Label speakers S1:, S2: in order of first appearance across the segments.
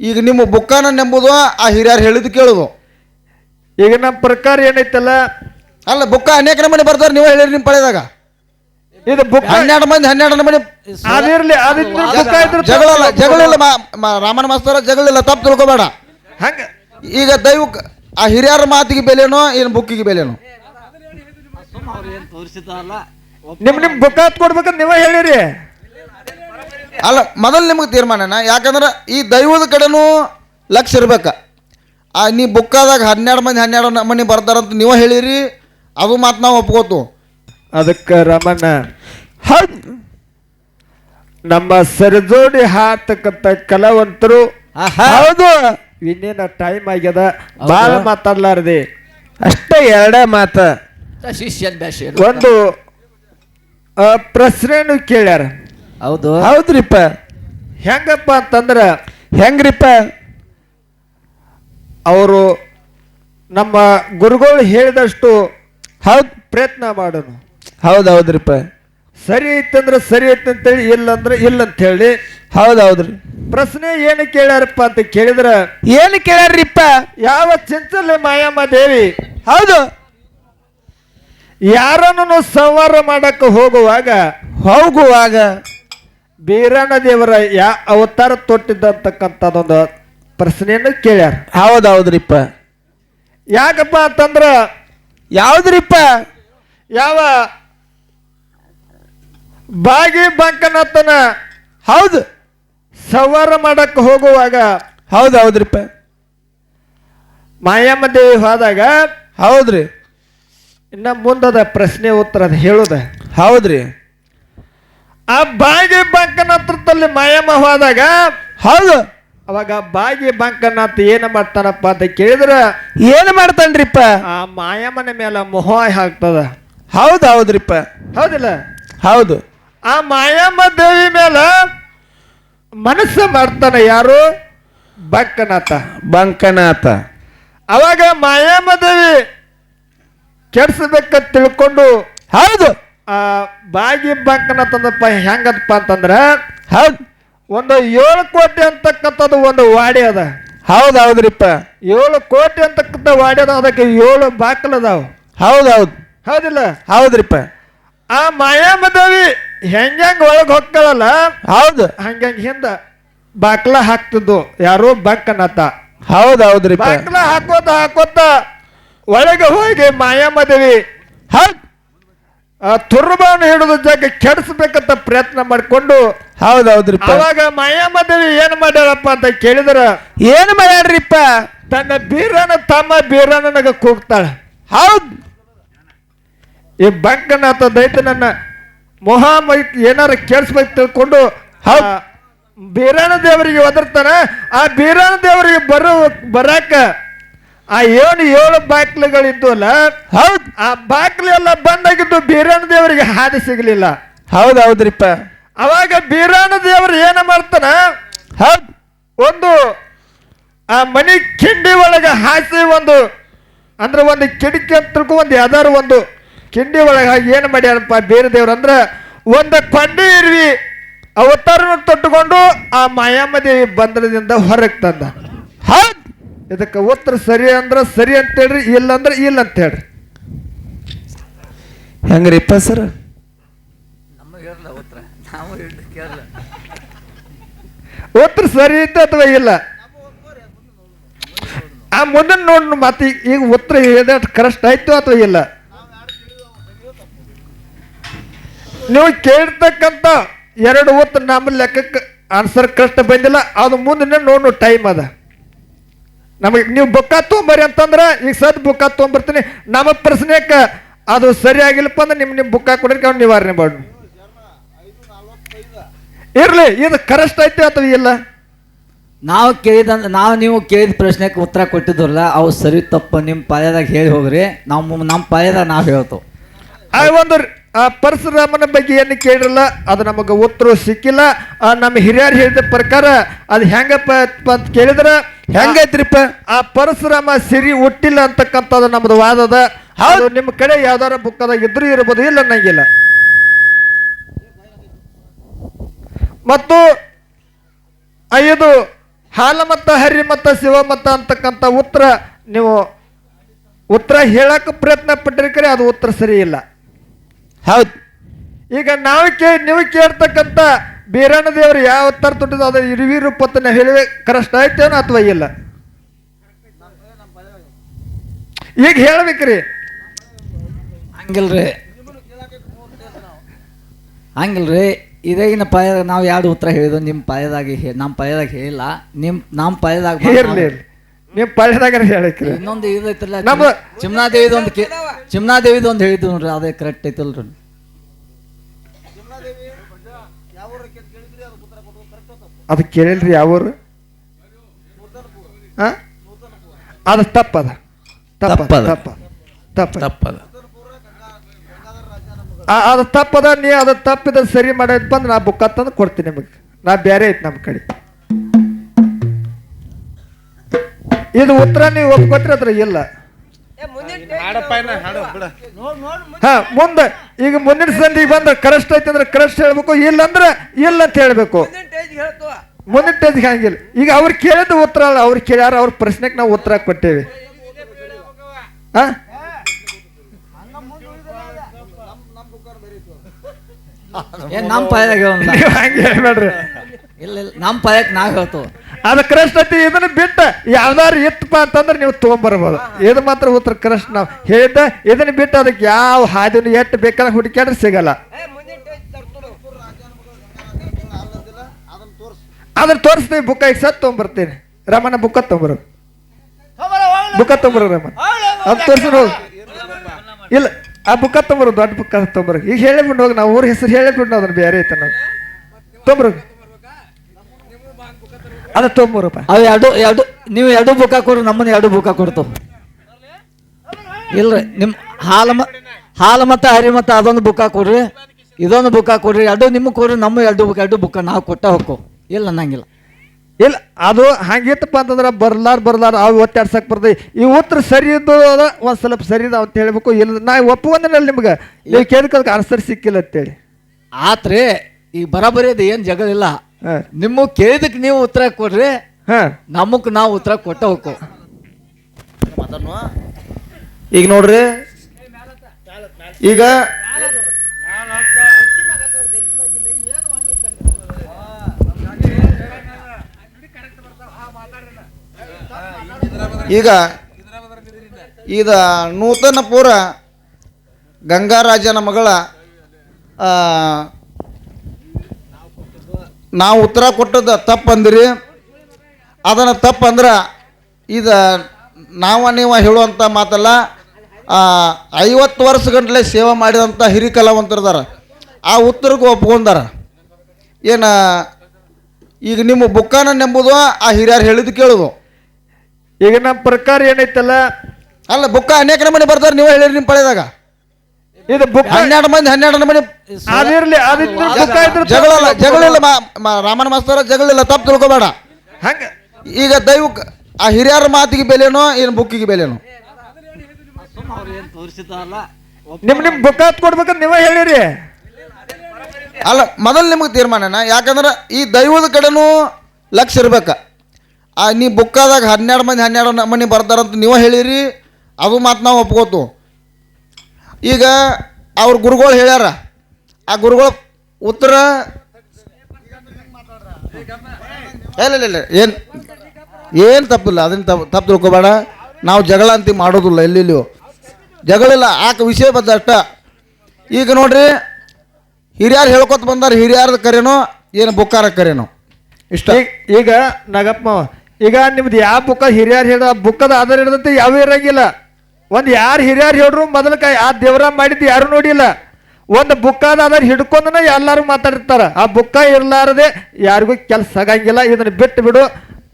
S1: ಈಗ ನಿಮ್ಮ ಬುಕ್ಕನ ನೆಂಬುದು ಆ ಹಿರಿಯರು ಹೇಳಿದ್ದು ಕೇಳುದು.
S2: ಈಗ ನಮ್ಮ ಪ್ರಕಾರ ಏನೈತಲ್ಲ?
S1: ಅಲ್ಲ ಬುಕ್ಕ ಅನೇಕ ನಮ್ಮನೆ ಬರ್ತಾರೆ ನೀವು ಹೇಳಿರಿ ನಿಮ್ಮ ಪಳೆದಾಗ
S2: ಇದು ಬುಕ್
S1: ಹನ್ನೆರಡು ಮಂದಿ ಹನ್ನೆರಡು ನಮ್ಮನೆ
S2: ಅದಿರ್ಲಿ ಅದಿದ್ರು ಜಗಳಲ್ಲ
S1: ಜಗಳಿಲ್ಲ ಜಗಳಿಲ್ಲ ಮಾ- ಮಾ- ರಾಮನ ಮಾಸ್ತರ ಜಗಳಿಲ್ಲ ತಪ್ಪು ತಿಳ್ಕೊಬೇಡ.
S2: ಹಂಗ.
S1: ಈಗ ದೈವಕ್ಕೆ ಆ ಹಿರಿಯರ ಮಾತಿಗೆ ಬೆಲೆನೋ ಏನು ಬುಕ್ಕಿಗೆ ಬೆಲೆನೋ?
S2: ನಿಮ್ ನಿಮ್ ಬುಕ್ ಹತ್ ಕೊಡ್ಬೇಕಂತ ನೀವೇ ಹೇಳಿರಿ.
S1: ಅಲ್ಲ ಮೊದಲು ನಿಮಗೆ ತೀರ್ಮಾನನ? ಯಾಕಂದ್ರೆ ಈ ದೈವದ ಕಡೆನೂ ಲಕ್ಷ ಇರ್ಬೇಕ. ಆ ನೀ ಬುಕ್ಕಾದಾಗ ಹನ್ನೆರಡು ಮಂದಿ ಹನ್ನೆರಡು ಮನೆ ಬರ್ತಾರಂತ ನೀವು ಹೇಳಿರಿ ಅದು ಮಾತು ನಾವು ಒಪ್ಕೋತು.
S2: ಅದಕ್ಕ ರಮಣ್ಣ ಹೌದ್. ನಮ್ಮ ಸರಿಜೋಡಿ ಹಾತಕ್ಕಂತ ಕಲಾವಂತರು ಹೌದು. ಇನ್ನೇನ ಟೈಮ್ ಆಗ್ಯದ? ಬಾಳ ಮಾತಾಡ್ಲಾರ್ದೆ. ಅಷ್ಟೇ ಎರಡೇ ಮಾತ. ಒಂದು ಪ್ರಶ್ನೆನು ಕೇಳ್ಯಾರ.
S3: ಹೌದು.
S2: ಹೌದ್ರಿಪ್ಪ. ಹೆಂಗಪ್ಪ ಅಂತಂದ್ರ ಹೆಂಗ್ರಿಪ್ಪ? ಅವರು ನಮ್ಮ ಗುರುಗಳು ಹೇಳಿದಷ್ಟು ಹೌದು ಪ್ರಯತ್ನ ಮಾಡೋಣ ಹೌದ್ರಿಪ್ಪ. ಸರಿ ಐತಂದ್ರೆ ಸರಿ ಐತೆ ಅಂತೇಳಿ ಇಲ್ಲ ಅಂದ್ರೆ ಇಲ್ಲ ಅಂತ ಹೇಳಿ ಹೌದೌದ್ರಿ ಪ್ರಶ್ನೆ ಏನು ಕೇಳ್ಯಾರಪ್ಪ ಅಂತ ಕೇಳಿದ್ರ ಏನು ಕೇಳ್ಯಾರ್ರಿಪ್ಪ? ಯಾವ ಚಿಂಚಲೆ ಮಾಯಮ್ಮ ದೇವಿ? ಹೌದು. ಯಾರನ್ನು ಸಂವಾರ ಮಾಡಕ್ಕೆ ಹೋಗುವಾಗ ಹೋಗುವಾಗ ಬೀರಣ್ಣ ದೇವರ ಯಾ ಅವತಾರ ತೊಟ್ಟಿದ್ದಂತಕ್ಕಂಥದ್ದೊಂದು ಪ್ರಶ್ನೆಯನ್ನು ಕೇಳ್ಯಾರ. ಹೌದೌದ್ರಿಪ್ಪ. ಯಾಕಪ್ಪ ಅಂತಂದ್ರ ಯಾವ್ದ್ರಿಪ್ಪ? ಯಾವ ಬಾಗಿ ಬಂಕನತ್ತನ ಹೌದು. ಸವಾರ ಮಾಡಕ್ಕೆ ಹೋಗುವಾಗ ಹೌದೌದ್ರಿಪ್ಪ. ಮಾಯಮ್ಮ ದೇವಿ ಹೋದಾಗ ಹೌದ್ರಿ. ಇನ್ನ ಮುಂದದ ಪ್ರಶ್ನೆ ಉತ್ತರ ಅದು ಹೇಳುದ. ಹೌದ್ರಿ. ಆ ಬಾಗಿ ಬಂಕನಾಥದಲ್ಲಿ ಮಾಯಮ್ಮ ಹೋದಾಗ ಹೌದು. ಅವಾಗ ಬಾಗಿ ಬಂಕನಾಥ್ ಏನ ಮಾಡ್ತಾನಪ್ಪ ಅಂತ ಕೇಳಿದ್ರ? ಏನ್ ಮಾಡ್ತಾನ್ರಿಪ್ಪ? ಆ ಮಾಯಮನ ಮೇಲೆ ಮೊಹ ಹಾಕ್ತದ. ಹೌದು ಹೌದ್ರಿಪ್ಪ ಹೌದಿಲ್ಲ? ಹೌದು. ಆ ಮಾಯಮ್ಮ ದೇವಿ ಮೇಲೆ ಮನಸ್ಸು ಮಾಡ್ತಾನ ಯಾರು? ಬಂಕನಾಥ. ಬಂಕನಾಥ. ಅವಾಗ ಮಾಯಮ್ಮ ದೇವಿ ಕೆಡ್ಸಬೇಕ ತಿಳ್ಕೊಂಡು ಹೌದು. ಆ ಬಾಗಿ ಬಂಕನಾಥಂದಪ್ಪ ಹೆಂಗದಪ್ಪ ಅಂತಂದ್ರೆ ಹೌದು. ಒಂದು ಏಳು ಕೋಟಿ ಅಂತಕ್ಕಂಥದ್ದು ಒಂದು ವಾಡಿ ಅದ. ಹೌದು ಹೌದ್ರಿಪ್ಪ ಏಳು ಕೋಟಿ ಅಂತಕ್ಕಂಥ ವಾಡಿ ಅದ ಅದಕ್ಕೆ ಏಳು ಬಾಕಲ್ ಅದಾವ. ಹೌದು ಹೌದು ಹೌದಿಲ್ಲ? ಹೌದ್ರಿಪ್ಪ. ಆ ಮಾಯಾಮ ದೇವಿ ಹೆಂಗ್ ಒಳಗೆ ಹೋಗ್ತಾಳಲ್ಲ ಹೌದು. ಹಂಗ ಹಿಂದ ಬಾಕ್ಲ ಹಾಕ್ತಿದ್ದು ಯಾರೋ ಬಂಕನಾಥ ಹೌದು ಹೌದ್ರಿ ಬಾಕ್ಲ ಹಾಕೋತ ಹಾಕೋತ ಒಳಗೆ ಹೋಗಿ ಮಾಯಾಮ ದೇವಿ ಹೌದ್. ಆ ತುರ್ಬಾನ ಹಿಡಿದ ಜಾಗ ಕೆಡಿಸ್ಬೇಕಂತ ಪ್ರಯತ್ನ ಮಾಡಿಕೊಂಡು ಹೌದೌದ್ರಿ ಅವಾಗ ಮಯಾಮದೇವಿ ದೇವಿ ಏನ್ ಮಾಡ್ಯಾರಪ್ಪ ಅಂತ ಕೇಳಿದ್ರ ಏನ್ ಮಾಡ್ಯಾಡ್ರಿಪ್ಪ ತನ್ನ ಬೀರನ ತಮ್ಮ ಬೀರನಗ ಕೂಗ್ತಾಳ. ಹೌದ್. ಈ ಬಂಕನಾಥ ದೈತ ನನ್ನ ಮೊಹಾಮೈ ಏನಾರ ಕೇಳಿಸ್ಬೇಕು ತಿಳ್ಕೊಂಡು ಹೌದ್. ಬೀರಣ ದೇವರಿಗೆ ಒದರ್ತಾನ ಆ ಬೀರಣ ದೇವರಿಗೆ ಬರೋ ಬರಾಕ ಆ ಏಳು ಏಳು ಬಾಕ್ಲುಗಳಿದ್ದಲ್ಲ ಹೌದ್. ಆ ಬಾಕ್ಲು ಎಲ್ಲ ಬಂದಾಗಿದ್ದು ಬೀರಣ ದೇವರಿಗೆ ಹಾದಿ ಸಿಗಲಿಲ್ಲ. ಹೌದ್ ಹೌದ್ರಿಪ್ಪ. ಅವಾಗ ಬೀರಣ ದೇವರು ಏನ ಮಾಡ್ತಾನ? ಹೌದ್. ಒಂದು ಆ ಮನಿ ಕಿಂಡಿ ಒಳಗೆ ಹಾಸಿ ಒಂದು ಅಂದ್ರೆ ಒಂದು ಕಿಟಕಿ ಅಂತಕ್ಕೂ ಒಂದು ಯಾವ್ದಾರು ಒಂದು ಕಿಂಡಿ ಒಳಗೆ ಹಾಕಿ ಏನು ಮಾಡ್ಯಾರಪ್ಪ ಬೇರೆ ದೇವ್ರು? ಅಂದ್ರೆ ಒಂದು ಕಂಡಿ ಇರ್ವಿ ಅವತಾರನ ತೊಟ್ಟುಕೊಂಡು ಆ ಮಾಯಾಮದೇವಿ ಬಂದ್ರದಿಂದ ಬಂಧನದಿಂದ ಹೊರಗೆ ತಂದ. ಹೌದ್. ಇದಕ್ಕೆ ಉತ್ತರ ಸರಿ ಅಂದ್ರೆ ಸರಿ ಅಂತ ಹೇಳ್ರಿ ಇಲ್ಲ ಅಂದ್ರೆ ಇಲ್ಲ ಅಂತ ಹೇಳ್ರಿ. ಹೆಂಗ್ರಿಪ್ಪ ಸರ್? ಉತ್ತರ ಸರಿ ಐತೆ ಅಥವಾ ಇಲ್ಲ? ಆ ಮುಂದಿನ ನೋಡಿ ಮತ್ತೆ ಈಗ- ಈಗ ಉತ್ತರ ಹೇಳಿದ ಕರೆಕ್ಟ್ ಆಯ್ತು ಅಥವಾ ಇಲ್ಲ? ನೀವು ಕೇಳ್ತಕ್ಕಂಥ ಎರಡು ಉತ್ತರ ನಮ್ಮ ಲೆಕ್ಕಕ್ಕೆ ಆನ್ಸರ್ ಕರೆಕ್ಟ್ ಬಂದಿಲ್ಲ ಅದು ಮುಂದಿನ ನೋಡು ಟೈಮ್ ಅದ. ನಮಗೆ ನೀವು ಬುಕ್ಕ ತೊಗೊಂಬರಿ ಅಂತಂದ್ರೆ ಈಗ ಸದ್ ಬುಕ್ಕ ತೊಗೊಂಬರ್ತೀನಿ ನಮ್ಮ ಪ್ರಶ್ನೆಕ ಅದು ಸರಿಯಾಗಿಲ್ಲಪ್ಪ ಅಂದ್ರೆ ನಿಮ್ಮ ನಿಮ್ಮ ಬುಕ್ಕ ಕೊಡೋಕೆ ಅವ್ನು ನಿವಾರಣೆ ಮಾಡು ಇರ್ಲಿ ಇದು ಕರೆಕ್ಟ್ ಐತೆ ಅಥವಾ ಇಲ್ಲ?
S3: ನಾವು ಕೇಳಿದ ನಾವು ನೀವು ಕೇಳಿದ ಪ್ರಶ್ನೆಗೆ ಉತ್ತರ ಕೊಟ್ಟಿದ್ರಲ್ಲ ಅವು ಸರಿ ತಪ್ಪು ನಿಮ್ಮ ಪಾಳ್ಯದಾಗ ಹೇಳಿ ಹೋಗ್ರಿ. ನಮ್ಮ ನಮ್ಮ ಪಾಳ್ಯದಾಗ ನಾವು ಹೇಳ್ತೇವೆ.
S2: ಒಂದು ಆ ಪರಶುರಾಮನ ಬಗ್ಗೆ ಏನು ಕೇಳಿರಲ್ಲ ಅದು ನಮಗೆ ಉತ್ತರ ಸಿಕ್ಕಿಲ್ಲ. ಆ ನಮ್ಮ ಹಿರಿಯರು ಹೇಳಿದ ಪ್ರಕಾರ ಅದು ಹೆಂಗಪ್ಪ ಅಂತ ಕೇಳಿದ್ರೆ ಹೆಂಗೈತ್ರಿಪ್ಪ? ಆ ಪರಶುರಾಮ ಸಿರಿ ಹುಟ್ಟಿಲ್ಲ ಅಂತಕ್ಕಂಥದ್ದು ನಮ್ದು ವಾದದ ಹೌದು. ನಿಮ್ಮ ಕಡೆ ಯಾವ್ದಾರ ಬುಕ್ಕದಾಗ ಇದ್ರೂ ಇರ್ಬೋದು ಇಲ್ಲ ನಂಗಿಲ್ಲ ಮತ್ತು ಐದು ಹಾಲ ಮತ್ತ ಹರಿ ಮತ್ತ ಶಿವ ಮತ್ತ ಅಂತಕ್ಕಂಥ ಉತ್ತರ ನೀವು ಉತ್ತರ ಹೇಳಕ್ಕೆ ಪ್ರಯತ್ನ ಪಟ್ಟಿರ್ಕರೆ ಅದು ಉತ್ತರ ಸರಿ ಇಲ್ಲ.
S3: ಹೌದು.
S2: ಈಗ ನಾವು ಕೇ ನೀವು ಕೇಳ್ತಕ್ಕಂಥ ಬೀರಣ್ಣ ದೇವರು ಯಾವ ಉತ್ತರ ತೊಟ್ಟಿದ್ದು ಅದು ಇರುವಿ ರೂಪತನ ಹೇಳಿವೆ. ಕರೆಕ್ಟ್ ಆಯ್ತೇನೋ ಅಥವಾ ಇಲ್ಲ? ಈಗ ಹೇಳ್ಬೇಕ್ರಿ.
S3: ಹಂಗಿಲ್ರಿ. ಹಂಗಿಲ್ರಿ. ಇದೇಗಿನ ಪಾಯದಾಗ ನಾವು ಎರಡು ಉತ್ತರ ಹೇಳಿದ್ವು ನಿಮ್ಮ ಪಾಯದಾಗಿ ಹೇ ನಮ್ಮ ಪಾಯದಾಗ ಹೇಳಿಲ್ಲ. ನಿಮ್ಮ ನಮ್ಮ ಪಾಯದಾಗ
S2: ಇರ್ಲಿ ನೀವು ಪಳ್ಯದಾಗ ಹೇಳಕ್ರಿ.
S3: ಇನ್ನೊಂದು ಇದು ಐತಲ್ಲ
S2: ನಮ್ಮ-
S3: ಚಿಮ್ನಾದೇವಿದ ಒಂದು ಚಿಮ್ನಾದೇವಿದ ಒಂದು ಹೇಳಿದ್ರು ನೋಡ್ರಿ ಅದೇ ಕರೆಕ್ಟ್ ಐತಲ್ರಿ.
S2: ಅದು ಕೇಳಿಲ್ರಿ ಯಾವೂರು? ಆ? ಅದು ತಪ್ಪದ. ತಪ್ಪದ
S3: ತಪ್ಪದ.
S2: ತಪ್ಪ ತಪ್ಪ
S3: ತಪ್ಪದ.
S2: ಆ- ಅದು ತಪ್ಪದ ನೀ ಅದು ತಪ್ಪಿದ ಸರಿ ಮಾಡೋದು ಬಂದು ನಾ ಬುಕ್ಕ ತಂದು ಕೊಡ್ತೀನಿ ನಿಮಗೆ. ನಾ ಬೇರೆ ಐತೆ ನಮ್ಮ ಕಡೆ. ಇದು ಉತ್ತರ ನೀವು ಒಪ್ಕೊಟ್ರೆ ಅದ್ರ ಇಲ್ಲ. ಹಾ ಮುಂದೆ ಈಗ ಮುಂದಿನ ಸಂದಿಗೆ ಬಂದ್ರೆ ಕರೆಸ್ಟ್ ಐತಿ ಅಂದ್ರೆ ಕರೆಸ್ಟ್ ಹೇಳ್ಬೇಕು ಇಲ್ಲ ಅಂದ್ರೆ ಇಲ್ಲ ಅಂತ ಹೇಳ್ಬೇಕು. ಮುಂದಿನ ಟೇಜ್ ಹಂಗಿಲ್ಲ. ಈಗ ಅವ್ರು ಕೇಳಿದ ಉತ್ತರ ಅಲ್ಲ ಅವ್ರು ಕೇಳ್ಯಾರ ಅವ್ರ ಪ್ರಶ್ನೆಗೆ ನಾವು ಉತ್ತರ ಕೊಟ್ಟೇವಿ. ಹಾ
S3: ನಮ್ಮ ಪಾಯದಾಗ
S2: ಹೇಳ್ಬೇಡ್ರಿ.
S3: ಇಲ್ಲ ಇಲ್ಲ ನಮ್ಮ ಪಾಯಕ್ಕೆ ನಾವು ಹೇಳ್ತೇವೆ.
S2: ಅದು ಕೃಷ್ಣತಿ ಐತಿ ಇದನ್ನ ಬಿಟ್ಟ ಯಾವ್ದಾರು ಇತ್ತಪ್ಪ ಅಂತಂದ್ರೆ ನೀವು ತೊಗೊಂಬರ್ಬೋದು. ಇದು ಮಾತ್ರ ಉತ್ತರ ಕೃಷ್ಣ ಹೇಳಿದ್ದ ಇದನ್ನ ಬಿಟ್ಟು ಅದಕ್ಕೆ ಯಾವ ಹಾದಿನ ಎಷ್ಟು ಬೇಕಾದ್ರೆ ಹುಡುಕ್ಯಾಡ್ರೆ ಸಿಗಲ್ಲ. ಅದನ್ನ ತೋರಿಸ್ತೀವಿ ಬುಕ್ ಈಗ ಸತ್ ತೊಗೊಂಬರ್ತೀನಿ. ರಮಣ ಬುಕ್ಕ ತೊಗೊಂಬರು ಬುಕ್ಕ ತೊಗೊಂಬರು ರಮಣ. ಅದು ತೋರಿಸಿ ಹೋಗಿ ಇಲ್ಲ ಆ ಬುಕ್ಕ ತೊಗೊಂಬರು ದೊಡ್ಡ ಬುಕ್ಕ ತೊಗೊಂಬರು ಈಗ ಹೇಳಿಬಿಟ್ಟು ಹೋಗಿ ನಾವು ಊರ ಹೆಸರು ಹೇಳಿಬಿಟ್ಟು ಅದನ್ನ ಬೇರೆ ಐತೆ ನಾವು. ತೊಗೊಂಬರು ಅದು ರೂಪಾಯಿ.
S3: ಅವು ಎರಡು ಎರಡು ನೀವು ಎರಡು ಬುಕ್ ಹಾಕೊಡ್ರಿ ನಮ್ಮನ್ನ ಎರಡು ಬುಕ್ ಹಾಕೊಡ್ತು ಇಲ್ರಿ ನಿಮ್ಮ ಹಾಲು ಮ ಹಾಲು ಮತ್ತು ಹರಿ ಮತ್ತು ಅದೊಂದು ಬುಕ್ ಹಾಕೊಡ್ರಿ ಇದೊಂದು ಬುಕ್ ಹಾಕೊಡ್ರಿ ಎರಡು ನಿಮ್ಗೆ ಕೊಡ್ರಿ ನಮ್ಮ ಎರಡು ಬುಕ್ ಎರಡು ಬುಕ್ ನಾವು ಕೊಟ್ಟ ಹೋಗು ಇಲ್ಲ ಅನ್ನಂಗಿಲ್ಲ
S2: ಇಲ್ಲ ಅದು ಹಂಗಿತ್ತಪ್ಪ ಅಂತಂದ್ರೆ ಬರ್ಲಾರ ಬರ್ಲಾರ ಅವು ಒತ್ತಾಡ್ಸಕ್ ಬರ್ತದೆ. ಈ ಉತ್ತರ ಸರಿ ಇದ್ದು ಅದ ಒಂದ್ ಸ್ವಲ್ಪ ಸರಿ ಇದಾವ ಅಂತ ಹೇಳ್ಬೇಕು. ಇಲ್ಲ ನಾ ಒಪ್ಪುವಂದಿನಲ್ಲ ನಿಮ್ಗೆ ನೀವು ಕೇಳ್ಕೊಳಕ್ಕೆ ಅನ್ಸರ್ ಸಿಕ್ಕಿಲ್ಲ ಅಂತೇಳಿ.
S3: ಆತ್ರಿ ಈಗ ಬರಾಬರಿ ಅದು ಏನು ಜಗಳಿಲ್ಲ
S2: ಹಾಂ
S3: ನಿಮಗೆ ಕೇಳಿದಕ್ಕೆ ನೀವು ಉತ್ತರ ಕೊಡ್ರಿ.
S2: ಹಾಂ.
S3: ನಮಗ್ ನಾವು ಉತ್ತರ ಕೊಟ್ಟ ಹೋಗು
S1: ಈಗ ನೋಡ್ರಿ. ಈಗ ಈಗ ಇದ ನೂತನಪುರ ಗಂಗಾರಾಜನ ಮಗಳ ನಾವು ಉತ್ತರ ಕೊಟ್ಟದ್ದು ತಪ್ಪಂದ್ರಿ. ಅದನ್ನು ತಪ್ಪಂದ್ರೆ ಇದು ನಾವ ನೀವ ಹೇಳುವಂಥ ಮಾತಲ್ಲ ಐವತ್ತು ವರ್ಷ ಗಂಟಲೆ ಸೇವೆ ಮಾಡಿದಂಥ ಹಿರಿ ಕಲಾವಂತರದಾರ. ಆ ಉತ್ತರಕ್ಕೆ ಒಪ್ಕೊಂಡಾರ. ಏನು ಈಗ ನಿಮ್ಮ ಬುಕ್ಕಾನ ನೆಂಬುದು ಆ ಹಿರಿಯರು ಹೇಳಿದ್ದು ಕೇಳೋದು.
S2: ಈಗ ನಮ್ಮ ಪ್ರಕಾರ ಏನೈತಲ್ಲ?
S1: ಅಲ್ಲ ಬುಕ್ಕ ಅನೇಕ ಮನೆ ಬರ್ತಾರೆ ನೀವು ಹೇಳಿರಿ ನಿಮ್ಮ ಪಳೆದಾಗ
S2: ಇದು ಬುಕ್
S1: ಹನ್ನೆರಡು ಮಂದಿ ಹನ್ನೆರಡು ಮಂದಿ.
S2: ಅದಿರ್ಲಿ ಅದಿದ್ರೆ ಬುಕ್ಕ ಇದ್ರೆ
S1: ಜಗಳಿಲ್ಲ ರಾಮನ ಮಾಸ್ತರ ಜಗಳಿಲ್ಲ ತಪ್ಪು ತಿಳ್ಕೊಬೇಡ.
S2: ಹಂಗ.
S1: ಈಗ ದೈವ ಆ ಹಿರಿಯರ ಮಾತಿಗೆ ಬೆಲೆನೋ ಏನು ಬುಕ್ಕಿಗೆ ಬೆಲೆನೋ?
S2: ನಿಮ್ ನಿಮ್ ಬುಕ್ ಹತ್ ಕೊಡ್ಬೇಕಂತ ನೀವೇ ಹೇಳಿರಿ.
S1: ಅಲ್ಲ ಮೊದಲು ನಿಮಗೆ ತೀರ್ಮಾನನ ಯಾಕಂದ್ರೆ ಈ ದೈವದ ಕಡೆನೂ ಲಕ್ಷ ಇರ್ಬೇಕು. ಆ ನೀ ಬುಕ್ಕಾದಾಗ ಹನ್ನೆರಡು ಮಂದಿ ಹನ್ನೆರಡು ಮನೆ ಬರ್ತಾರಂತ ನೀವು ಹೇಳಿರಿ ಅದು ಮಾತು ನಾವು ಒಪ್ಕೋತು. ಈಗ ಅವ್ರ ಗುರುಗಳು ಹೇಳ್ಯಾರ, ಆ ಗುರುಗಳು ಉತ್ತರ ಇಲ್ಲ ಇಲ್ಲ ಏನು ಏನು ತಪ್ಪಿಲ್ಲ, ಅದನ್ನ ತಪ್ಪು ತಪ್ಪು ತಿಳ್ಕೊಬೇಡ. ನಾವು ಜಗಳ ಅಂತ ಮಾಡೋದಿಲ್ಲ ಜಗಳ ಜಗಳಿಲ್ಲ ಆಕ ವಿಷಯ ಬಂದ ಅಷ್ಟ. ಈಗ ನೋಡ್ರಿ, ಹಿರಿಯರು ಹೇಳ್ಕೊತ ಬಂದಾರ, ಹಿರಿಯರದ ಕರೆನೋ, ಏನು ಬುಕ್ಕಾರ ಕರೆನೋ. ಇಷ್ಟ.
S2: ಈಗ ನಾಗಪ್ಪ ನಗಪ್ಪ ಈಗ ನಿಮ್ದು ಯಾವ ಬುಕ್ಕ ಹಿರಿಯಾರು ಹೇಳ ಬುಕ್ಕದ ಆಧಾರ ಹಿಡಿದಂತೆ ಯಾವ ಇರಂಗಿಲ್ಲ. ಒಂದ್ ಯಾರು ಹಿರಿಯರು ಹೇಳ್ರು ಮೊದಲಕಾಯಿ ಆ ದೇವರ ಮಾಡಿದ್ದು ಯಾರು ನೋಡಿಲ್ಲ. ಒಂದು ಬುಕ್ಕ ಅದರ ಹಿಡ್ಕೊಂಡನ ಎಲ್ಲರೂ ಮಾತಾಡಿರ್ತಾರೆ. ಆ ಬುಕ್ಕ ಇರ್ಲಾರದೆ ಯಾರಿಗೂ ಕೆಲಸ ಆಗಂಗಿಲ್ಲ ಇದನ್ನ ಬಿಟ್ಟು ಬಿಡು.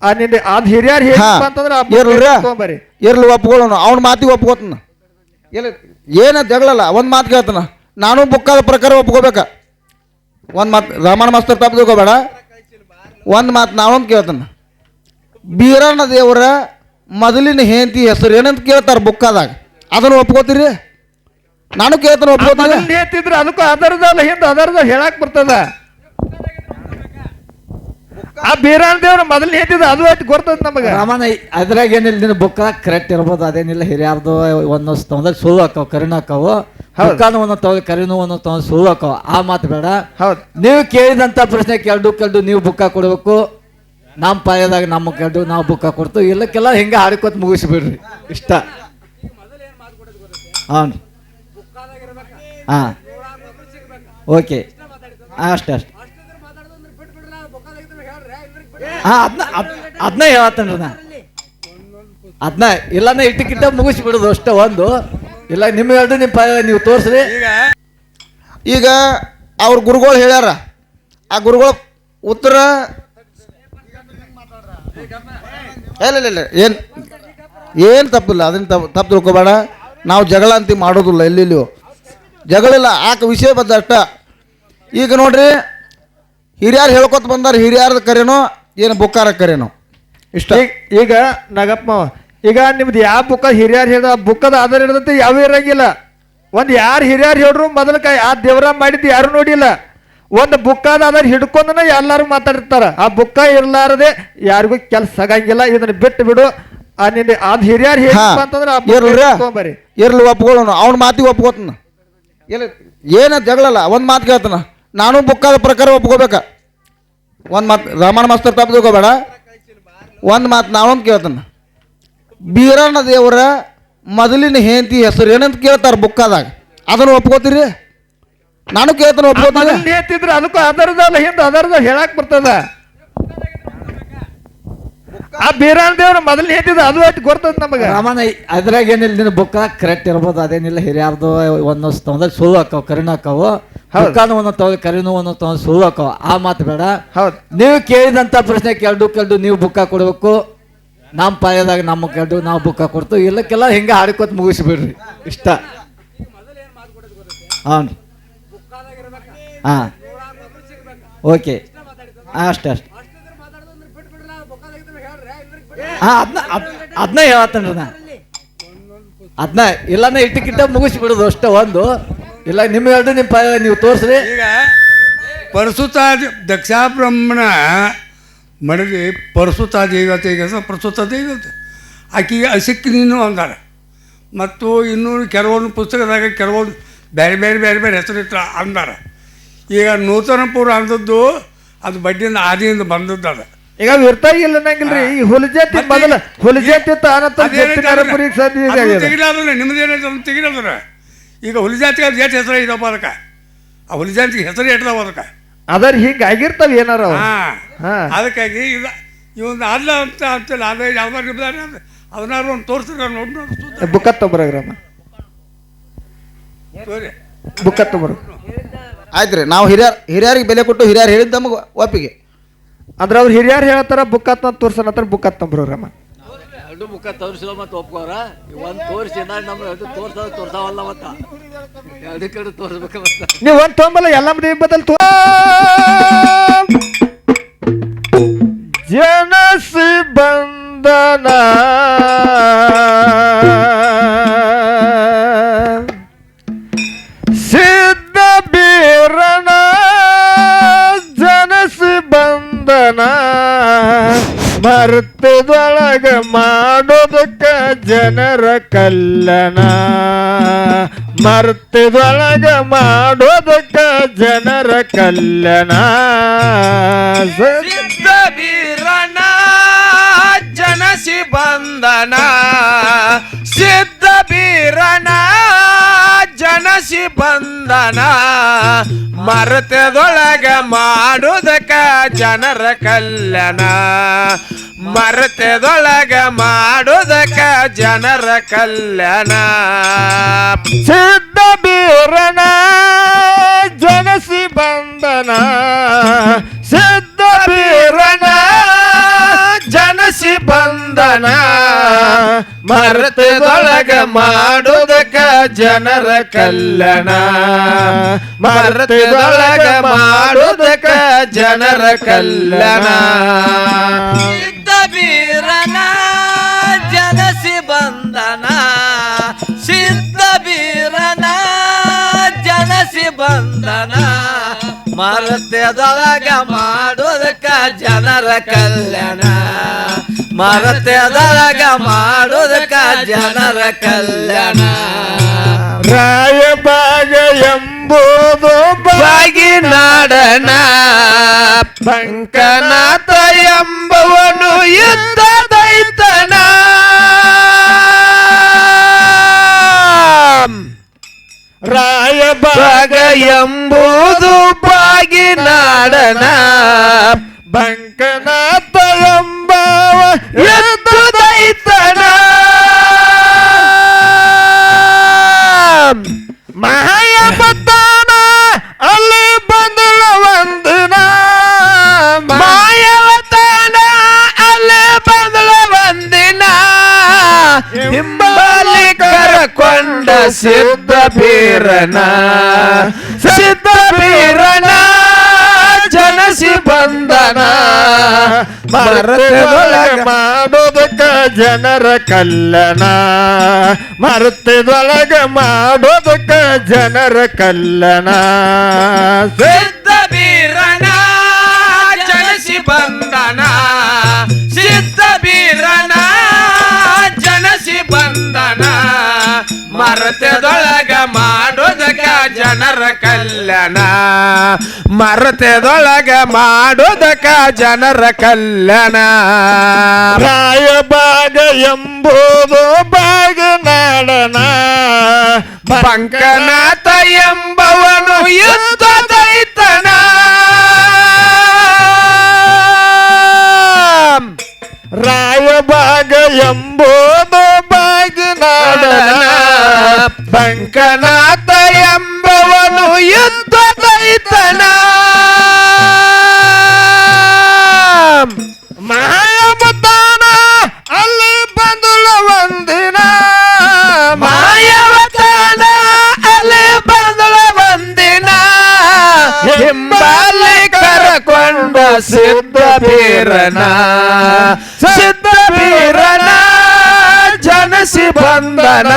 S2: ಆ ನಿಂದ ಅದ್ ಹಿರಿಯರು ಹೇಳ್ರಿ
S1: ಇರ್ಲಿ ಒಪ್ಕೊಳ್ಳೋಣ ಅವ್ನ ಮಾತಿಗೆ ಒಪ್ಕೋತನ. ಇಲ್ಲ ಏನ ಜಗಳಲ್ಲ ಒಂದು ಮಾತು ಕೇಳ್ತಾನ. ನಾನು ಬುಕ್ಕಾದ ಪ್ರಕಾರ ಒಪ್ಕೋಬೇಕ. ಒಂದು ಮಾತು ರಾಮಣ್ಣ ಮಾಸ್ತರ್ ತಪ್ಪು ತಿಳ್ಕೊಬೇಡ ಒಂದು ಮಾತು ನಾವೊಂದು ಕೇಳ್ತಾನ. ಬೀರಣ್ಣ ದೇವರ ಮೊದಲಿನ ಹೆಂಡತಿ ಹೆಸರು ಏನಂತ ಕೇಳ್ತಾರೆ ಬುಕ್ಕಾದಾಗ? ಅದನ್ನು ಒಪ್ಕೋತೀರಿ? ನಾನು ಕೇಳ್ತಾನೆ ಒಪ್ಕೋತೀನಿ
S2: ಹೇಳ್ತಿದ್ರೆ ಅದಕ್ಕೂ ಆಧಾರದ ಅಲ್ಲ ಹಿಂದೆ ಆಧಾರದ ಹೇಳಕ್ ಬರ್ತದ? ಆ ಬೀರಾನ್ ದೇವ್ರ ಮೊದಲು ಹೇಳ್ತಿದ್ದ ಅದು ಆಯ್ತು ಗೊತ್ತದ ನಮಗೆ?
S3: ರಾಮಣ್ಣ ಅದ್ರಾಗ ಏನಿಲ್ಲ ನಿನ್ನ ಬುಕ್ ಕರೆಕ್ಟ್ ಇರ್ಬೋದು ಅದೇನಿಲ್ಲ ಹಿರಿಯಾರ್ದು ಒಂದೊಂದು ತೊಂದ್ರೆ ಸುಳ್ಳು ಹಾಕವು ಕರಿನ ಹಾಕವು. ಬುಕ್ಕಾನು ಒಂದೊಂದು ತಗೊಂಡು ಕರಿನು ಒಂದೊಂದು ತೊಂದ್ರೆ ಸುಳ್ಳು ಹಾಕವು. ಆ ಮಾತು ಬೇಡ.
S2: ಹೌದು.
S3: ನೀವು ಕೇಳಿದಂತ ಪ್ರಶ್ನೆ ಕೆಲ್ಡು ಕೆಲ್ಡು ನೀವು ಬುಕ್ಕ ಕೊಡ್ಬೇಕು. ನಮ್ಮ ಪಾಯದಾಗ ನಮ್ಮ ಕಡ್ಡು ನಾವು ಬುಕ್ಕ ಕೊಡ್ತು. ಇಲ್ಲಕ್ಕೆಲ್ಲ ಹಿಂಗೆ ಹಾಡ್ಕೊತ ಮುಗಿಸ್ಬಿಡ್ರಿ. ಇಷ್ಟ. ಹ್ಞೂ ಹಾಂ. ಓಕೆ. ಅಷ್ಟೇ, ಅಷ್ಟೆ. ಹಾಂ ಅದನ್ನ ಅದನ್ನ ಹೇಳತ್ತೇನ್ರಿ ನಾ. ಅದನ್ನ ಇಲ್ಲನ ಇಟ್ಟಕ್ಕಿಟ್ಟ ಮುಗಿಸ್ಬಿಡೋದು ಅಷ್ಟೇ ಒಂದು. ಇಲ್ಲ ನಿಮ್ಮ ಎರಡು ನಿಮ್ಮ ಪಾಯ ನೀವು ತೋರಿಸ್ರಿ.
S4: ಈಗ
S1: ಅವ್ರ ಗುರುಗಳು ಹೇಳ್ಯಾರ. ಆ ಗುರುಗಳು ಉತ್ತರ ಇಲ್ಲ ಇಲ್ಲ ಏನು ಏನು ತಪ್ಪಿಲ್ಲ, ಅದನ್ನ ತಪ್ಪು ತಪ್ಪು ತಿಳ್ಕೊಬೇಡ. ನಾವು ಜಗಳ ಅಂತ ಮಾಡೋದಿಲ್ಲ, ಎಲ್ಲಿಲ್ಲೂ. ಜಗಳಿಲ್ಲ, ಆಕೆ ವಿಷಯ ಬಂದ ಅಷ್ಟ. ಈಗ ನೋಡ್ರಿ, ಹಿರಿಯರು ಹೇಳ್ಕೊತ ಬಂದಾರ, ಹಿರಿಯರದ ಕರೆನೋ, ಏನು ಬುಕ್ಕಾರ ಕರೆನೋ. ಇಷ್ಟ.
S2: ಈಗ- ನಗಪ್ಪ ಈಗ ನಿಮ್ದು ಯಾವ ಬುಕ್ಕ ಹಿರಿಯರ್ ಹೇಳ ಬುಕ್ಕದ ಆಧಾರ ಹಿಡ್ದೈತಿ ಯಾವ ಇರಂಗಿಲ್ಲ. ಒಂದು ಯಾರು ಹಿರಿಯರ್ ಹೇಳ್ರು ಮೊದಲಕ ಆ ದೇವರ ಮಾಡಿದ್ದು ಯಾರು ನೋಡಿಲ್ಲ. ಒಂದು ಬುಕ್ಕ ಅದ್ರ ಹಿಡ್ಕೊಂಡನ ಎಲ್ಲರೂ ಮಾತಾಡಿರ್ತಾರ. ಆ ಬುಕ್ಕ ಇರ್ಲಾರದೆ ಯಾರಿಗೂ ಕೆಲಸ ಆಗಂಗಿಲ್ಲ. ಇದನ್ನ ಬಿಟ್ಟು ಬಿಡು. ಅದ್ ಹಿರಿಯರ್ ಅಂತಂದ್ರೆ
S1: ಇರ್ಲಿ ಒಪ್ಕೊಳ್ಳೋಣ ಅವ್ನ ಮಾತಿಗೆ ಒಪ್ಕೋತನ. ಇಲ್ಲ. ಏನ ಜಗಳಲ್ಲ ಒಂದು ಮಾತು ಕೇಳ್ತಾನ. ನಾನು ಬುಕ್ಕಾದ ಪ್ರಕಾರ ಒಪ್ಕೋಬೇಕ. ಒಂದು ಮಾತು ರಾಮಣ್ಣ ಮಾಸ್ತರ್ ತಪ್ಪು ತಿಳ್ಕೊಬೇಡ ಒಂದು ಮಾತು ನಾವೊಂದು ಕೇಳ್ತಾನ. ಬೀರಣ್ಣ ದೇವರ ಮೊದಲಿನ ಹೆಂಡತಿ ಹೆಸರು ಏನಂತ ಕೇಳ್ತಾರ ಬುಕ್ಕಾದಾಗ. ಅದನ್ನು ಒಪ್ಕೋತೀರಿ? ನಾನು ಕೇಳ್ತಾನೆ ಒಪ್ಕೋತಾನೆ
S2: ಹೇಳ್ತಿದ್ರೆ ಅದಕ್ಕೆ ಆಧಾರದಲ್ಲ ಹಿಂದೆ ಆಧಾರದ ಹೇಳಕ್ ಬರ್ತದ. ಆ ಬೀರಾಣ ದೇವ್ರ ಮೊದಲು ಹೇಳ್ತಿದ್ರು ಅದು ಅಷ್ಟು ಗೊತ್ತದ ನಮಗ.
S3: ರಾಮನ ಅದ್ರಾಗ ಏನಿಲ್ಲ ನಿನ್ನ ಬುಕ್ಕ ಕರೆಕ್ಟ್ ಇರ್ಬೋದು ಅದೇನಿಲ್ಲ ಹಿರಿಯಾರ್ದು ಒಂದೊಂದು ತೊಂದ್ರೆ ಸುಳ್ಳು ಹಾಕವು ಕರಿನ ಹಾಕವು. ಬುಕ್ಕಾನು ಒಂದೊಂದು ತೊಂದ್ರೆ ಕರಿನು ಒಂದೊಂದು ತಗೊಂಡು ಸುಳ್ಳು ಹಾಕವು. ಆ ಮಾತು ಬೇಡ.
S2: ಹೌದು.
S3: ನೀವು ಕೇಳಿದಂತ ಪ್ರಶ್ನೆ ಕೆಲ್ಡು ಕೆಲ್ಡು ನೀವು ಬುಕ್ಕ ಕೊಡ್ಬೇಕು. ನಮ್ಮ ಪಾಯದಾಗ ನಮ್ಮ ಕೆಲ್ಡು ನಾವು ಬುಕ್ಕ ಕೊಡ್ತು ಇಲ್ಲಕ್ಕೆಲ್ಲ ಹಿಂಗೆ ಹಾಡ್ಕೊತ ಮುಗಿಸ್ಬಿಡ್ರಿ. ಇಷ್ಟ. ಹ್ಞೂ ಹಾಂ. ಓಕೆ. ಅಷ್ಟೆ ಅಷ್ಟೆ. ಹಾಂ ಅದನ್ನ ಅದನ್ನ ಹೇಳತ್ತೇನ್ರಿ ಅದನ್ನ ಇಲ್ಲನ ಇಟ್ಟಕ್ಕಿಟ್ಟ ಮುಗಿಸ್ಬಿಡೋದು ಅಷ್ಟೇ ಒಂದು. ಇಲ್ಲ ನಿಮ್ಮ ಎರಡು ನಿಮ್ಮ ನೀವು ತೋರಿಸ್ರಿ.
S4: ಈಗ ಪರಸುತಾದಿ ದಕ್ಷಾಬ್ರಹ್ಮಣ ಮಡದಿ ಪರಸುತ ದೇವತೆ ಈಗ ಪ್ರಸ್ತುತ ಇವತ್ತು ಆಕೆಗೆ ಅಸಿಕ್ ನೀನು ಅಂದಾರ ಮತ್ತು ಇನ್ನೂ ಕೆಲವೊಂದು ಪುಸ್ತಕದಾಗ ಕೆಲವೊಂದು ಬೇರೆ ಬೇರೆ ಬೇರೆ ಬೇರೆ ಹೆಸರಿಟ್ಟು ಅಂದಾರ. ಈಗ ನೂತನಪುರ ಅಂದದ್ದು ಅದು ಬಡ್ಡಿಯಿಂದ ಆದಿಯಿಂದ ಬಂದದ್ದು ಅದು.
S2: ಈಗ ಅದು ಇರ್ತಾ ಇಲ್ಲ ಅನ್ನಂಗಿಲ್ರಿ. ಈ ಹುಲಿಜಾತಿ ಮೊದಲ ಹುಲಿಜಾತಿ ತಾನತ್ತ
S4: ಅದೇನೈತೆ
S2: ಜತ್ತಿನರಪುರಿ
S4: ಅಂದ್ರೆ
S2: ಸದ್ಯ
S4: ಅದು
S2: ಇದಾಗ್ಯದ.
S4: ತೆಗಿಲಾರ್ದಲ್ಲ ನಿಮ್ದು ಏನೈತೆ ಅದನ್ನು ತೆಗಿಲಾರ್ದ್ರ ಈಗ ಹುಲಿ ಜಾತಿಗೆ ಅದು ಎಷ್ಟು ಹೆಸರು ಇದಪ್ಪ ಅದಕ್ಕೆ. ಆ ಹುಲಿ ಜಾತಿಗೆ ಹೆಸರು ಎಟ್ದವ ಅದಕ್ಕೆ.
S2: ಅದರ ಹಿಂಗೆ ಆಗಿರ್ತಾವ ಏನಾರ.
S4: ಅದಕ್ಕಾಗಿ ಇದು ಇವೊಂದು ಅಲ್ಲ ಅಂತ ಅಂತಿಲ್ಲ ಅದೇ ಯಾವ್ದಾರು ನಿಮ್ದಾರ ಅದನ್ನಾರು ಒಂದು ತೋರಿಸಿದ್ರೆ ನೋಡಿ ನೋಡಿ
S2: ಬುಕ್ಕ ತಗೊಂಬರಗ್ರಮ್ಮ ಬುಕ್ಕ ತಗೊಂಬರು
S1: ಆಯ್ತು ರೀ ನಾವು ಹಿರಿಯರ್ ಹಿರಿಯರಿಗೆ ಬೆಲೆ ಕೊಟ್ಟು ಹಿರಿಯರು ಹೇಳಿದ್ದು ನಮಗೆ ಒಪ್ಪಿಗೆ.
S2: ಅಂದ್ರೆ ಅವ್ರು ಹಿರಿಯರ್ ಹೇಳತ್ತಾರ ಬುಕ್ಕ ಅಂತ ತೋರ್ಸನತ್ತಾರ ಬುಕ್ಕ ತಗೊಂಬರಮ್ಮ
S3: ಎರಡು ಮುಖ ತೋರಿಸಿಲ್ಲ ಮತ್ತೆ ಒಪ್ಕೋರ ಒಂದು ತೋರಿಸಿ ನಮ್ಮ ಎರಡು ತೋರ್ಸೋದು ತೋರ್ಸಾವಲ್ಲ ಮತ್ತ. ಎರಡು ಕಡೆ ತೋರಿಸ್ಬೇಕು ಮತ್ತ.
S2: ನೀವು ಒಂದು ತೊಂಬಲ್ಲ ಎಲ್ಲ ಮನೆ ಬದಲ್ ತೋ ಜನಸಿ ಬಂದನ ಮರ್ತದೊಳಗ ಮಾಡೋದಕ್ಕ ಜನರ ಕಲ್ಲನ ಮರ್ತದೊಳಗ ಮಾಡೋದಕ್ಕ ಜನರ ಕಲ್ಲನ
S5: ಸಿದ್ಧ ಬೀರನ ಜನಸಿ ಬಂದನ ಸಿದ್ಧ ಬೀರನ ಜನಸಿ ಬಂದನ ಮರತದೊಳಗ ಮಾಡುದಕ ಜನರ ಕಲ್ಯಾಣ ಮರತದೊಳಗ ಮಾಡುದಕ ಜನರ ಕಲ್ಯಾಣ
S2: ಸಿದ್ಧ ಬೀರನ ಜನಸಿ ಬಂದನ ಸಿದ್ಧ ಬೀರನ
S5: ಬಂದನ ಮರತದೊಳಗ ಮಾಡುದಕ ಜನರ ಕಲ್ಯಾಣ. ಮರತದೊಳಗ ಮಾಡುದಕ ಜನರ ಸಿದ್ಧ ಬೀರನ, ಜನಸಿ ಸಿದ್ಧ ಬೀರನ, ಜನಸಿ ಬಂದನ ಮರತದೊಳಗ ಮಾಡೋದಕ್ಕ ಜನರ ಕಲ್ಯಾಣ. ಮರತ್ಯದೊಳಗ ಮಾಡೋದಕ್ಕ ಜನರ ಕಲ್ಯಾಣ.
S2: ರಾಯಬಾಗ ಎಂಬುದು
S5: ಬಾಗಿನಾಡನ ಪಂಕನಾಥ ಎಂಬುವನು ಯುದ್ಧದೈತನ
S2: ರಾಯಬಾಗ
S5: ಸಿದ್ಧ ಬೀರನ ಸಿದ್ಧ ಬೀರನ ಜನಸಿ ಬಂದನ
S2: ಮರತೆದೊಳಗ
S5: ಮರತದೊಳಗ
S2: ಮಾಡೋದಕ್ಕ ಜನರ ಕಲ್ಲನ ಮರತೆದೊಳಗ ಮಾಡೋದಕ್ಕ ಜನರ ಕಲ್ಲನ
S5: ಸಿದ್ಧ ಬೀರನ ಜನಸಿ ಬಂದನ ಸಿದ್ಧ ಮರತೆದೊಳಗ ಮಾಡೋದಕ ಜನರ ಕಲ್ಯಾಣ. ಮರತೆದೊಳಗ ಮಾಡೋದಕ ಜನರ ಕಲ್ಯಾಣ.
S2: ರಾಯಬಾಗ ಎಂಬುದು ಬಾಗನಾಡನ
S5: ಪಂಕನಾಥ ಎಂಬವನು ಯುದ್ಧದೈತನ
S2: ರಾಯಬಾಗ ಎಂಬುದು
S5: ಪಂಕನಾಥ ಎಂಬವನು ಯುದ್ಧದೈತನ.
S2: ಮಾಯಬತಾನ ಅಲ್ಲಿ ಬಂದಳ ಒಂದಿನ.
S5: ಮಾಯವತನ ಅಲೆ ಬಂದಳ ಬಂದಿನ ಹಿಂಬಾಲಿ ಕರಕೊಂಡ ಸಿದ್ಧ ಬೀರನ ಸಿದ್ಧ ಬೀರನ ಜನಸಿ ಬಂದನ.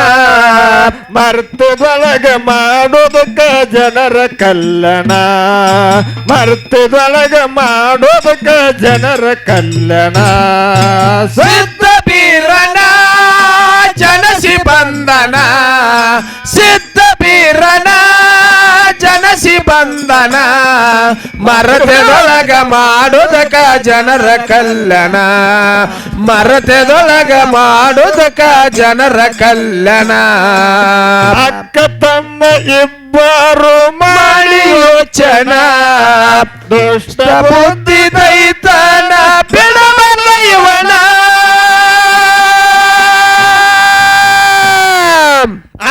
S2: ಮರ್ತದೊಳಗ ಮಾಡೋದಕ್ಕ ಜನರ ಕಲ್ಲನ ಮರ್ತದೊಳಗ ಮಾಡೋದಕ್ಕ ಜನರ ಕಲ್ಲನ
S5: ಸಿದ್ಧ ಬೀರನ ಜನಸಿ ಬಂದನ ಸಿದ್ಧ ಬೀರನ ಜನಸಿ ಬಂದನ ಮರತೆದೊಳಗ ಮಾಡುದಕ ಜನರ ಕಲ್ಲನ ಮರತೆದೊಳಗ ಮಾಡುದಕ ಜನರ ಕಲ್ಯಾಣ.
S2: ಅಕ್ಕ ತಮ್ಮ ಇಬ್ಬರು
S5: ಮಾಡಿ ಯೋಚನ,
S2: ದುಷ್ಟ
S5: ಬುದ್ಧಿ ದೈತನ ಬಿಡಬಲ್ಲ ಇವನ.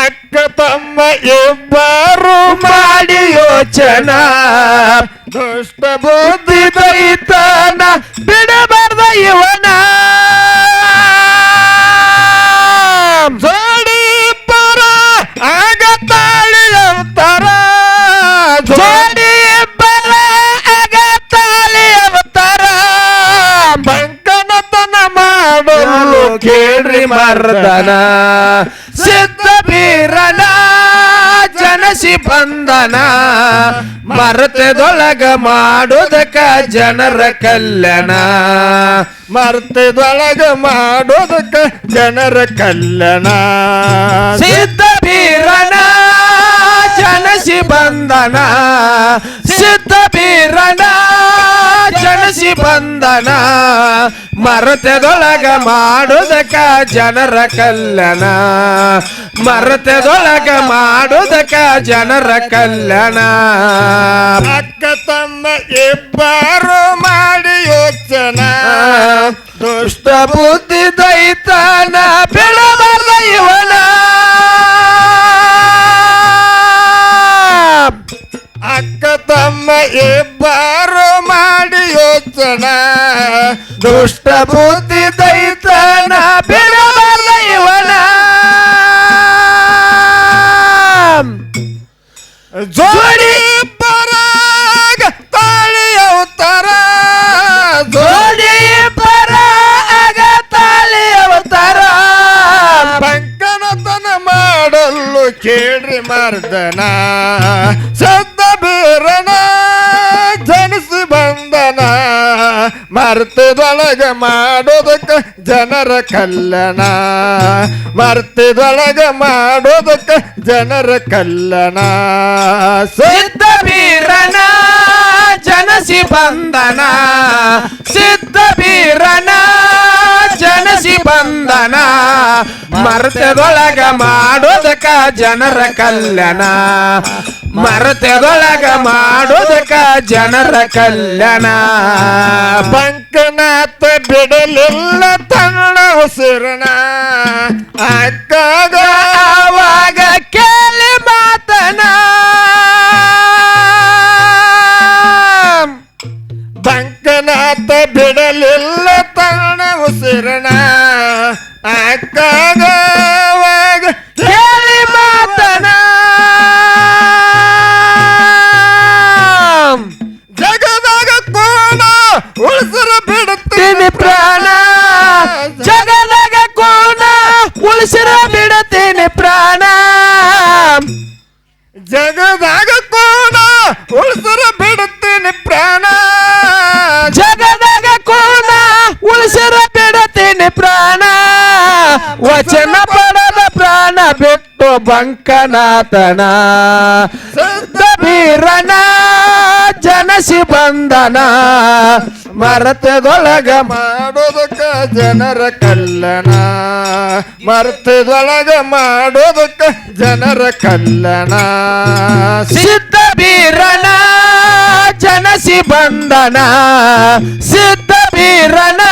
S2: ಅಕ್ಕ ತಮ್ಮ ಇಬ್ಬರು
S5: ಮಾಡಿ ಯೋಚನ.
S2: ದುಷ್ಟ
S5: ಬುದ್ಧಿ ದೈತನ ಬಿಡಬಾರ್ದ ಇವನ.
S2: ಜೋಡಿ ಪರ ಆಗ ತಾಳಿ ಅಂತಾರ
S5: ಜೋಡಿ ಅಗತಾಳಿ ಅವತಾರ
S2: ಬಂಕನತನ ಮಾಡಲು
S5: ಕೇಳ್ರಿ ಮರ್ದನ? ಸಿದ್ಧ ಬೀರನ ಜನಸಿ ಬಂದನ ಮರತೆದೊಳಗ ಮಾಡೋದಕ್ಕ ಜನರ ಕಲ್ಯಾಣ
S2: ಮರ್ತದೊಳಗ ಮಾಡೋದಕ್ಕ ಜನರ ಕಲ್ಲಣ
S5: ಸಿದ್ಧ ಬೀರನ ಜನಸಿ ಬಂದನ ಸಿದ್ಧ ಬೀರನ ಜನಸಿ ಬಂಧನ ಮರತೆದೊಳಗ ಮಾಡೋದಕ್ಕ ಜನರ ಕಲ್ಯಾಣ. ಮರತೆದೊಳಗ ಮಾಡೋದಕ್ಕ ಜನರ ಕಲ್ಯಾಣ.
S2: ಅಕ್ಕ ತಮ್ಮ ಇಬ್ಬರು ಮಾಡಿ ಯೋಚನ.
S5: ದುಷ್ಟ ಬುದ್ಧಿ ದೈತನ ಬಿಡಬಾರ್ದ ಇವನ.
S2: ಅಕ್ಕ ತಮ್ಮ ಇಬ್ಬರು ಮಾಡಿ ಯೋಚನ
S5: ದುಷ್ಟ ಬುದ್ಧಿ ದೈತನ ಬಿಡಬಾರ್ದ ಇವನ.
S2: ಜೋಡಿ ಪರಾಗ ತಾಳಿಯ ಅವತಾರ
S5: ಜೋಡಿ ಪರ ಅಗತಾಳಿ ಅವತಾರ
S2: ಬಂಕನತನ ಮಾಡಲು ಕೇಳ್ರಿ ಮರ್ದನ.
S5: ಮರ್ತದೊಳಗ ಮಾಡೋದಕ್ಕ ಜನರ ಕಲ್ಯಾಣ. ಮರ್ತದೊಳಗ ಮಾಡೋದಕ್ಕ ಜನರ ಕಲ್ಯಾಣ. ಸಿದ್ಧ ವೀರನ ಜನಸಿ ಬಂಧನ. ಸಿದ್ಧ ವೀರನ ಜನಸಿ ಬಂಧನ. ಮರ್ತದೊಳಗ ಮಾಡೋದಕ್ಕ ಜನರ ಕಲ್ಯಾಣ. ಮರತೆದೊಳಗ ಮಾಡೋದಕ್ಕ ಜನರ ಕಲ್ಯಾಣ. ಬಂಕನಾಥ ಬಿಡಲಿಲ್ಲ ತನ್ನ ಉಸಿರಣ ಅಕ್ಕಾಗ ಆವಾಗ ಕೇಳಿ ಮಾತನ. ಬಂಕನಾಥ ಬಿಡಲಿಲ್ಲ ತನ್ನ ಉಸಿರಣ ಅಕ್ಕಾಗ ಉಳಿಸರ ಬಿಡುತ್ತೀನಿ ಪ್ರಾಣ. ಜಗದಾಗ ಕೋಣ ಉಳಿಸರ ಬಿಡುತ್ತೀನಿ ಪ್ರಾಣ. ಜಗದಾಗ ಕೋಣ ಉಳಿಸರ ಬಿಡುತ್ತೀನಿ ಪ್ರಾಣ. ವಚನ ಪಡೆದ ಪ್ರಾಣ ಬಿಟ್ಟು ಬಂಕನಾಥನ. ಸಂತ ವೀರನ ಜನಸಿ ಬಂದನ ಮರತದೊಳಗ ಮಾಡೋದಕ್ಕ ಜನರ ಕಲ್ಲನ ಮರತದೊಳಗ ಮಾಡೋದಕ್ಕ ಜನರ ಕಲ್ಲನ ಸಿದ್ಧ ವೀರನ ಜನಸಿ ಬಂದನ ಸಿದ್ಧ ವೀರನ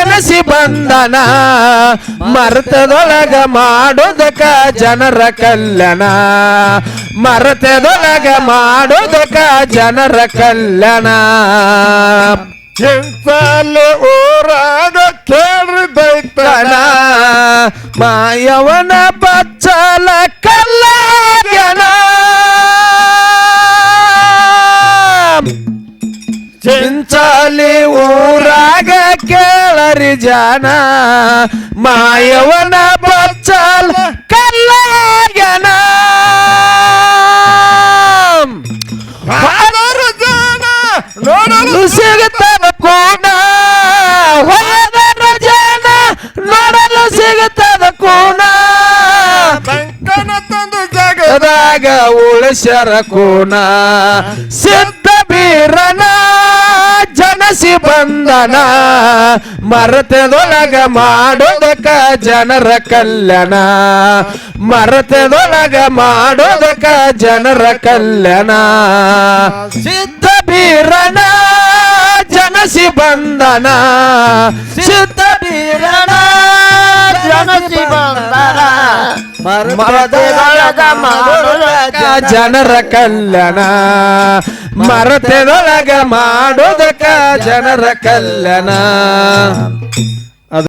S5: ಜನಸಿ ಬಂದನ ಮರತದೊಳಗ ಮಾಡೋದಕ್ಕ ಜನರ ಕಲ್ಯಾಣ. ಮರತದೊಳಗ ಮಾಡೋದಕ್ಕ ಜನರ ಕಲ್ಯಾಣ. ಚಿಂತಲೆ ಊರಾಗ ಕೇಳ್ರಿ ದೈತನ ಮಾಯವನ ಬಚ್ಚಲ ಕಲ್ಲಾಗನ ಚಿಂಚಾಲಿ ಊರಾಗ ಕೇಳರಿ ಜನ. ಮಾಯವನ ಬಚ್ಚಲ್ ಕಲ್ಲಾಗನ ಹಾಡರು ಜನ ನೋಡಲು ಸಿಗುತ್ತದ ಕೋಣ. ಹೋದರ ಜನ ನೋಡಲು ಸಿಗುತ್ತದ ಕೋಣ. ಬಂಕನ ತಂದು ಜಗದಾಗ ಉಳಿಸ್ಯಾರ ಕೋಣ. ಸಿದ್ಧ ಬೀರನ ಜನಸಿ ಬಂದನ ಮರತದೊಳಗ ಮಾಡೋದಕ್ಕ ಜನರ ಕಲ್ಯಾಣ. ಮರತದೊಳಗ ಮಾಡೋದಕ್ಕ ಜನರ ಕಲ್ಯಾಣ. ಸಿದ್ಧ ಬೀರನ ಜನಸಿ ಬಂದನ ಸಿದ್ಧ ಬೀರಣ ಜನಸಿ ಮಾಡೋದಕ್ಕ ಜನರ ಕಲ್ಯಾಣ. ಮರತೆದೊಳಗ ಮಾಡೋದಕ್ಕ ಜನರ ಕಲ್ಯಾಣ.